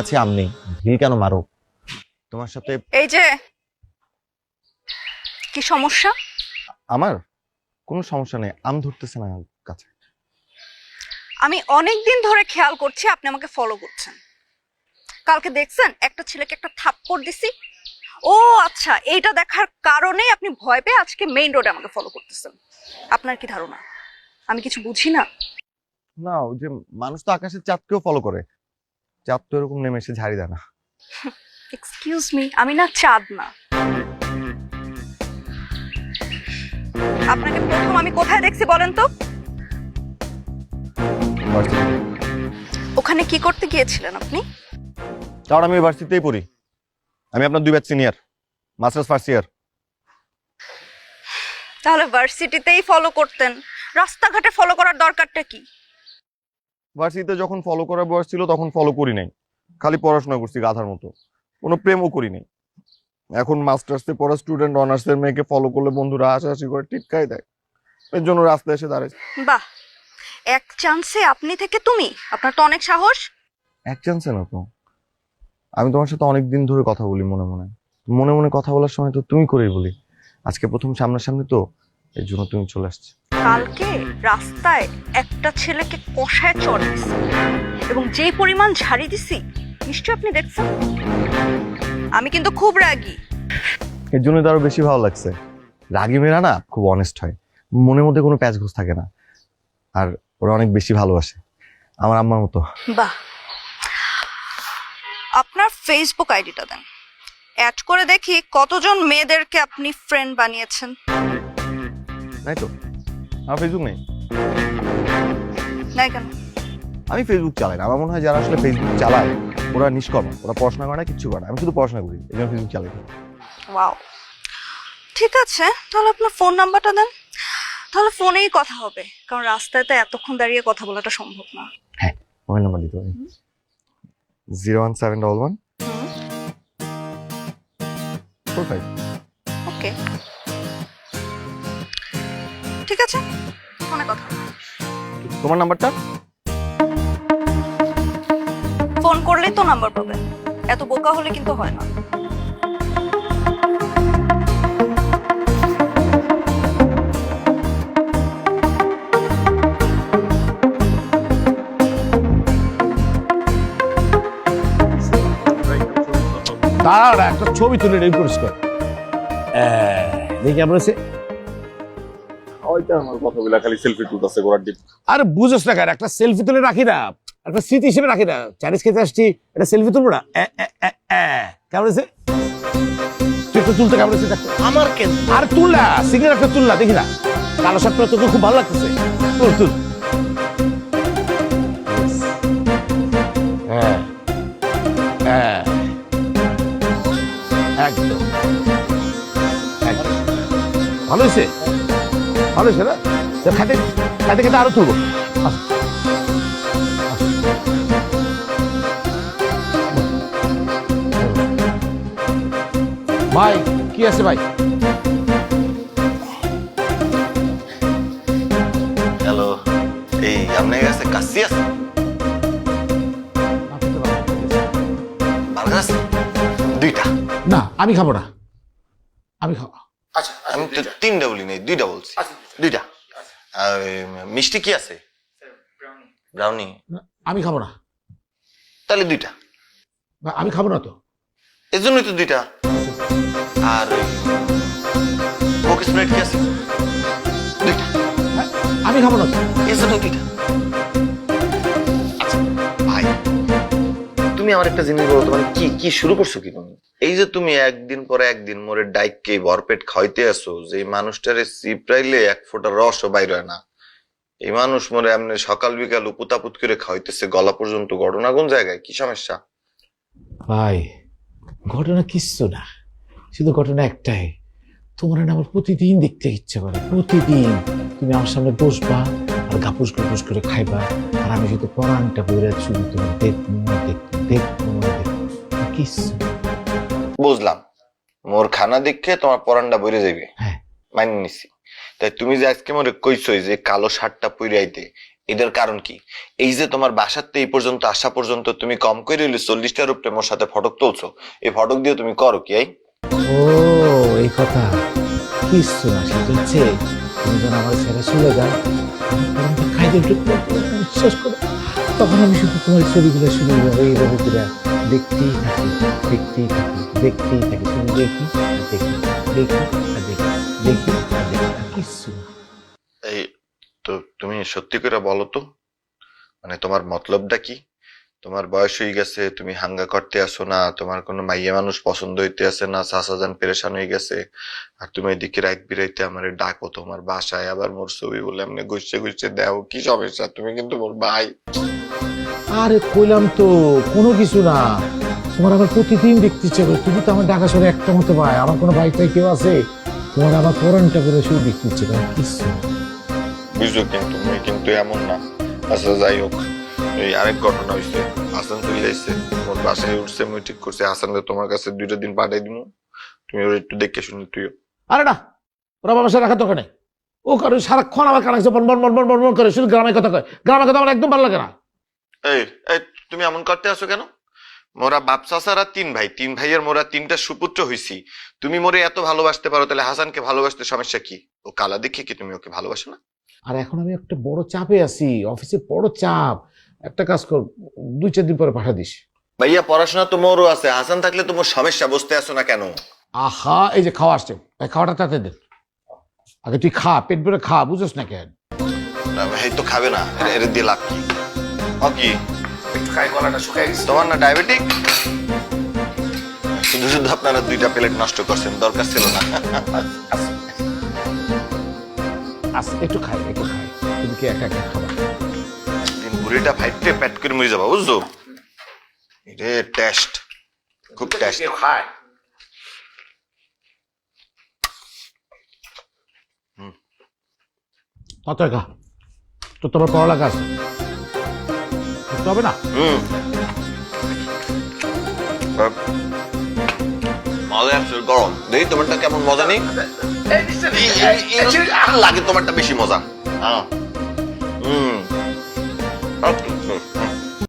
গাছে আম নেই। ঢিল কেন মারো? তোমার সাথে এই যে কি সমস্যা? আমার কোনো সমস্যা নেই। আম ধরতেছে না গাছে আমি অনেক দিন ধরে খেয়াল করছি আপনি আমাকে ফলো করছেন। কালকে দেখছেন একটা ছেলেকে একটা থাপ্পড় দিছি। ও আচ্ছা এইটা দেখার কারণে আপনি ভয় পেয়ে আজকে মেইন রোডে আমাকে ফলো করতেছেন। আপনার কি ধারণা? আমি কিছু বুঝি না? না ওই যে মানুষ তো আকাশের চাঁদকেও ফলো করে। চাঁদ তো এরকম নেমে এসে ঝাড়ি দেয় না এক্সকিউজ মি আমি না চাঁদ না আপনাকে প্রথম আমি কোথায় দেখছি বলেন তো? ওখানে কি করতে গিয়েছিলেন আপনি? কারণ আমি ভার্সিটিতেই পড়ি। আমি আপনার দুই batch senior masters first year. তাহলে ভার্সিটিতেই ফলো করতেন। রাস্তাঘাটে ফলো করার দরকারটা কি? ভার্সিটিতে যখন ফলো করার বয়স ছিল তখন ফলো করি নাই। খালি পড়াশোনা করছি গাধার মতো। কোনো প্রেমও করি নাই। এখন মাস্টার্সে পড়া স্টুডেন্ট অনার্সের মেয়েকে ফলো করলে বন্ধুরা হাসাহাসি করে টিটকাই দেয়। এর জন্য রাস্তায় এসে দাঁড়ায়। বাহ! এক চান্সে আপনি থেকে তুমি। আপনার তো অনেক সাহস। এক চান্সে না তো। আমি তোমার সাথে অনেক দিন ধরে কথা বলি মনে মনে। মনে মনে কথা বলার সময় তো তুমি করেই বলি। আজকে প্রথম সামনাসামনি তো এর জন্য তুমি চলে আসছে। কালকে রাস্তায় একটা ছেলেকে কষায় চড় দিছি। এবং যেই পরিমাণ ঝাড়ি দিছি নিশ্চয় আপনি দেখছেন? আমি কিন্তু খুব রাগী। এর জন্য তো আরও বেশি ভালো লাগছে। রাগি মেয়েরা না খুব অনেস্ট হয়। মনের মধ্যে কোনো প্যাচ ঘোষ থাকে না। আর ওরা অনেক বেশি ভালোবাসে। আমার আম্মার মতো। বাহ। আপনার ফেসবুক আইডিটা দেন। অ্যাড করে দেখি কতজন মেয়েদেরকে আপনি ফ্রেন্ড বানিয়েছেন। তাই তো? আমার ফেসবুক নেই? নাই কেন? আমি ফেসবুক চালাই না। আমার মনে হয় যারা আসলে ফেসবুক চালায় ওরা নিষ্কর্ম। ওরা পড়াশোনা করে না কিচ্ছু করে না। আমি শুধু পড়াশোনা করি এই জন্য ফেসবুক চালাই। না। ওয়াও ঠিক আছে তাহলে আপনার ফোন নাম্বারটা দেন। তাহলে ফোনেই কথা হবে। কারণ রাস্তায় তো এতক্ষণ দাঁড়িয়ে কথা বলাটা সম্ভব না। মোবাইল নাম্বার দিতে পারি zero one seven double one four five কথা। তোমার নাম্বারটা? ফোন করলেই তো নাম্বার পাবেন এত বোকা হলে কিন্তু হয় না। তার একটা ছবি তুলে রেডি করিস দেখি কেমন আছে ওইটা আমার কথাগুলা খালি সেলফি তুলতেছে গোড়ার ডিপ আরে বুঝোস না কেন একটা সেলফি তুলে রাখি না। একটা স্মৃতি হিসেবে রাখি না। চাইনিজ খেতে আসছি একটা সেলফি তুলবো না। কেমন আছে একটু তুলতে কেমন আছে আমার কেন? আর তুললা সিঙ্গেল একটা তুললা দেখি না। কালো শার্ট পরে তোকে খুব ভালো লাগতেছে। তুল তুল। হ্যাঁ হ্যাঁ। একদম। ভালো হয়েছে? ভালো হয়েছে না তো খাতে খাতে খেতে আরও তুলবো। আস। ভাই কি আছে ভাই? হ্যালো। এই আপনার কাছে কাশি আছে? বার্গার আছে? দুইটা। না আমি খাব না। আমি খাব। আচ্ছা আমি তো তিনটা বলি নাই দুইটা বলছি। দুইটা। মিষ্টি কি আছে? ব্রাউনি। আমি খাব না। তাহলে দুইটা। আমি খাব না তো। এর জন্যই তো দুইটা। আর কোক স্প্রেড কি আছে? দুইটা। আমি খাব না তো। এর জন্য দুইটা। আচ্ছা ভাই তুমি আমার একটা জিনিস বলো তোমার কি কি শুরু করছ কি তুমি? এই যে তুমি একদিন পরে একদিন মোরে ডাইককে ভরপেট খাইতে আসো, যে মানুষটারে চিপড়াইলে এক ফোঁটা রসও বাইর হয় না। এই মানুষ মোরে এমনি সকাল বিকাল উপুতাপুত করে খাইতেছে গলা পর্যন্ত ঘটনা কোন জায়গায়? কি সমস্যা? ভাই, ঘটনা কিচ্ছু না। শুধু ঘটনা একটাই, তোমার না আমার প্রতিদিন দেখতে ইচ্ছে করে, প্রতিদিন। তুমি আমার সামনে বসবা আর গাপুস গাপুস করে খাইবা আর আমি শুধু পরানটা বইরা শুধু তোমার দেখব দেখব দেখব দেখব। কিচ্ছু। বুঝলাম। মোর খানা দেখে তোমার পরানটা বইরে যাবে হ্যাঁ। মাইনে নিছি। তাই তুমি যে আজকে মোরে কইছই যে কালো শার্টটা পরে আইতে এটার কারণ কি? এই যে তোমার বাসাতে এই পর্যন্ত আসা পর্যন্ত তুমি কম করে হইলে চল্লিশটার উপরে মোর সাথে ফটক তুলছো। এই ফটক দিয়ে তুমি করো কি এই? ও এই কথা। কিচ্ছু না সেটা হচ্ছে তুমি যখন আমার ছেড়ে চলে যাও খাইতে করো। তখন আমি শুধু তোমার ছবিগুলো শুনে এইভাবে করে দেখতেই থাকি দেখতেই থাকি দেখতেই থাকি। শুধু দেখি দেখি দেখি, আর দেখি দেখি, আর দেখি, আর এই তো তুমি সত্যি করে বলো তো মানে তোমার মতলবটা কি? তোমার বয়স হয়ে গেছে, তুমি হাঙ্গা করতে আসো না, তোমার কোনো মাইয়া মানুষ পছন্দ হইতে আসে না সাসাজান পেরেশান হয়ে গেছে, আর তুমি এদিকে রাত বিরাইতে আমার ডাকো, তোমার বাসায় আবার মোর ছবি বলে এমনি গুছছে গুছছে দেও, কি সমস্যা? তুমি কিন্তু মোর ভাই। আরে কইলাম তো কোনো কিছু না। তোমার আমার প্রতিদিন দেখতে ইচ্ছে করে তুমি তো আমার ঢাকা শহরে একটা মতো ভাই আমার কোনো ভাই টাই কেউ আছে? তোমার আমার পরানটা করে শুধু দেখতে ইচ্ছে করে কিচ্ছু বুঝছ কিন্তু তুমি কিন্তু এমন না। আচ্ছা যাই হোক এই আরেক ঘটনা হইছে হাসান চলে যাইছে মোর বাসায় উঠছে মুই ঠিক করছে হাসানকে তোমার কাছে দুইটা দিন পাঠাই দিমু তুমি ওর একটু দেখে শুনি তুইও। আরে না ওরা বাবা রাখার দরকার নেই। ও কারও সারাক্ষণ আমার কানাইছে বন বন বন বন বন বন করে শুধু গ্রামের কথা কয়। গ্রামের কথা আমার একদম ভালো লাগে না। এই এই তুমি এমন করতে আসো কেন? মোরা বাপ চাচারা তিন ভাই তিন ভাইয়ের মোরা তিনটা সুপুত্র হইছি। তুমি মোরে এত ভালোবাসতে পারো তাহলে হাসানকে ভালোবাসতে সমস্যা কি? ও কালা দেখে কি তুমি ওকে ভালোবাসো না? আর এখন আমি একটা বড় চাপে আছি অফিসে বড় চাপ। একটা কাজ কর দুই চার দিন পরে পাঠা দিস। ভাইয়া পড়াশোনা তো মোরও আছে হাসান থাকলে তোমার সমস্যা বুঝতে আসো না কেন? আহা এই যে খাওয়া আসছে এই খাওয়াটা তাতে দে। আগে তুই খা পেট ভরে খা বুঝোস না কেন? ভাই তো খাবে না এর- দিয়ে লাভ কি? কি একটু খাই গলাটা শুকাই গেছে। তোমার না ডায়াবেটিক? শুধু শুধু আপনারা দুইটা প্লেট নষ্ট করছেন দরকার ছিল না। আচ্ছা একটু খাই একটু খাই। তুমি কি একা একা খাবা? দিন বুড়িটা ফাইটে প্যাট করে মরে যাবা বুঝছ? রে টেস্ট খুব টেস্ট খায়? কত খা তো তোমার পড়ালেখা আছে? করতে হবে না? মজা গরম। দেখি তোমারটা কেমন মজা নেই? এই- এই- এই- আর লাগে তোমারটা বেশি মজা। হ্যাঁ আর হুম।